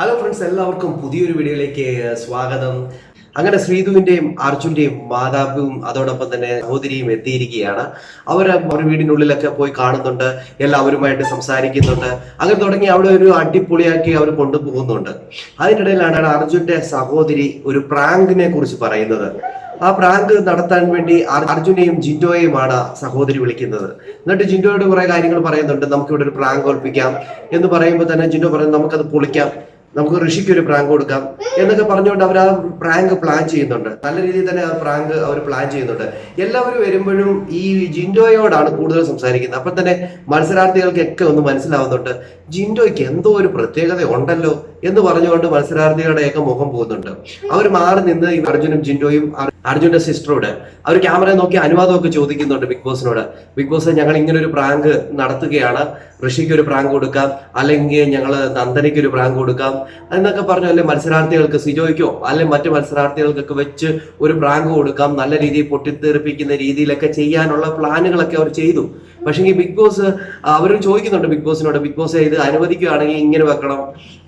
Hello friends എല്ലാവർക്കും പുതിയൊരു വീഡിയോയിലേക്ക് സ്വാഗതം. അങ്ങനെ ശ്രീധുവിന്റെയും അർജുന്റെയും മാതാവും അതോടൊപ്പം തന്നെ സഹോദരിയും എത്തിയിരിക്കുകയാണ്. അവർ ഒരു വീടിനുള്ളിലൊക്കെ പോയി കാണുന്നുണ്ട്. എല്ലാവരുമായിട്ട് സംസാരിക്കുന്നുണ്ട്. അങ്ങനെ തുടങ്ങി അവിടെ ഒരു അടിപൊളിയാക്കി അവർ കൊണ്ടുപോകുന്നുണ്ട്. അതിനിടയിലാണ് അർജുന്റെ സഹോദരി ഒരു പ്രാങ്കിനെ കുറിച്ച് പറയുന്നത്. ആ പ്രാങ്ക് നടത്താൻ വേണ്ടി അർ- അർജുനെയും ജിൻഡോയെയുമാണ് സഹോദരി വിളിക്കുന്നത്. എന്നിട്ട് ജിൻഡോയോട് കുറെ കാര്യങ്ങൾ പറയുന്നുണ്ട്. നമുക്ക് ഇവിടെ ഒരു പ്രാങ്ക് ഓൽപ്പിക്കാം എന്ന് പറയുമ്പോൾ തന്നെ ജിൻഡോ പറയുന്നത് നമുക്കത് പൊളിക്കാം. നമുക്ക് ഋഷിക്ക് ഒരു പ്രാങ്ക് കൊടുക്കാം. എന്നൊക്കെ പറഞ്ഞുകൊണ്ട് അവർ ആ പ്രാങ്ക് പ്ലാൻ ചെയ്യുന്നുണ്ട്. നല്ല രീതിയിൽ തന്നെ ആ പ്രാങ്ക് അവർ പ്ലാൻ ചെയ്യുന്നുണ്ട്. എല്ലാവരും വരുമ്പോഴും ഈ ജിൻഡോയോടാണ് കൂടുതൽ സംസാരിക്കുന്നത്. അപ്പൊ തന്നെ മത്സരാർത്ഥികൾക്കൊക്കെ ഒന്ന് മനസ്സിലാവുന്നുണ്ട്. ജിൻഡോയ്ക്ക് എന്തോ ഒരു പ്രത്യേകത ഉണ്ടല്ലോ എന്ന് പറഞ്ഞുകൊണ്ട് മത്സരാർത്ഥികളുടെയൊക്കെ മുഖം പോകുന്നുണ്ട്. അവർ മാറി നിന്ന് അർജുനും ജിൻഡോയും അർ- അർജുന്റെ സിസ്റ്ററോട് അവർ ക്യാമറ നോക്കി അനുവാദമൊക്കെ ചോദിക്കുന്നുണ്ട് ബിഗ് ബോസിനോട്. ബിഗ് ബോസ് ഞങ്ങൾ ഇങ്ങനെ ഒരു പ്രാങ്ക് നടത്തുകയാണ്. ഋഷിക്ക് ഒരു പ്രാങ്ക് കൊടുക്കാം. അല്ലെങ്കിൽ ഞങ്ങൾ നന്ദനയ്ക്ക് ഒരു പ്രാങ്ക് കൊടുക്കാം. എന്നൊക്കെ പറഞ്ഞു അല്ലെ മത്സരാർത്ഥികൾക്ക് സിജോയ്ക്കോ അല്ലെ മറ്റു മത്സരാർത്ഥികൾക്കൊക്കെ വെച്ച് ഒരു പ്രാങ്ക് കൊടുക്കാം നല്ല രീതിയിൽ പൊട്ടിത്തെറിപ്പിക്കുന്ന രീതിയിലൊക്കെ ചെയ്യാനുള്ള പ്ലാനുകളൊക്കെ അവർ ചെയ്തു. പക്ഷേ ഈ ബിഗ് ബോസ് അവർ ചോദിക്കുന്നുണ്ട് ബിഗ് ബോസിനോട് ബിഗ് ബോസ് ഇത് അനുവദിക്കുകയാണെങ്കിൽ ഇങ്ങനെ വെക്കണം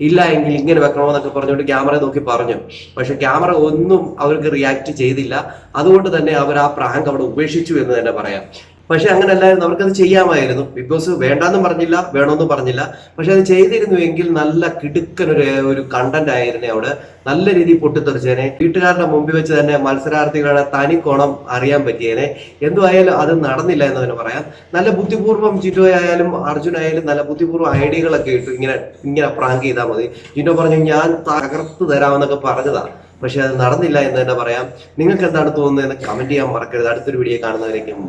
ഇല്ല എങ്കിൽ ഇങ്ങനെ വെക്കണോ എന്നൊക്കെ പറഞ്ഞുകൊണ്ട് ക്യാമറ നോക്കി പറഞ്ഞു. പക്ഷെ ക്യാമറ ഒന്നും അവർക്ക് റിയാക്ട് ചെയ്തില്ല. അതുകൊണ്ട് തന്നെ അവർ ആ പ്രാങ്ക് അവിടെ ഉപേക്ഷിച്ചു എന്ന് തന്നെ പറയാം. പക്ഷെ അങ്ങനെ അല്ലായിരുന്നു അവർക്കത് ചെയ്യാമായിരുന്നു. ബിഗ് ബോസ് വേണ്ടാന്നും പറഞ്ഞില്ല വേണമെന്നും പറഞ്ഞില്ല. പക്ഷെ അത് ചെയ്തിരുന്നുവെങ്കിൽ നല്ല കിടുക്കൻ ഒരു ഒരു കണ്ടന്റ് ആയിരുന്നു അവിടെ. നല്ല രീതിയിൽ പൊട്ടിത്തെറിച്ചേനെ. വീട്ടുകാരുടെ മുമ്പിൽ വെച്ച് തന്നെ മത്സരാർത്ഥികളുടെ തനി അറിയാൻ പറ്റിയേനെ. എന്തുമായാലും അത് നടന്നില്ല എന്ന് തന്നെ പറയാം. നല്ല ബുദ്ധിപൂർവം ജിറ്റോ ആയാലും അർജുൻ ആയാലും നല്ല ബുദ്ധിപൂർവം ഐഡിയകളൊക്കെ ഇട്ടു ഇങ്ങനെ ഇങ്ങനെ പ്രാങ്ക് ചെയ്താൽ മതി. ജിറ്റോ പറഞ്ഞു ഞാൻ തകർത്ത് തരാമെന്നൊക്കെ പറഞ്ഞതാ. പക്ഷെ അത് നടന്നില്ല എന്ന് തന്നെ പറയാം. നിങ്ങൾക്ക് എന്താണ് തോന്നുന്നത് എന്ന് കമന്റ് ചെയ്യാൻ മറക്കരുത്. അടുത്തൊരു വീഡിയോ കാണുന്നവരേക്കും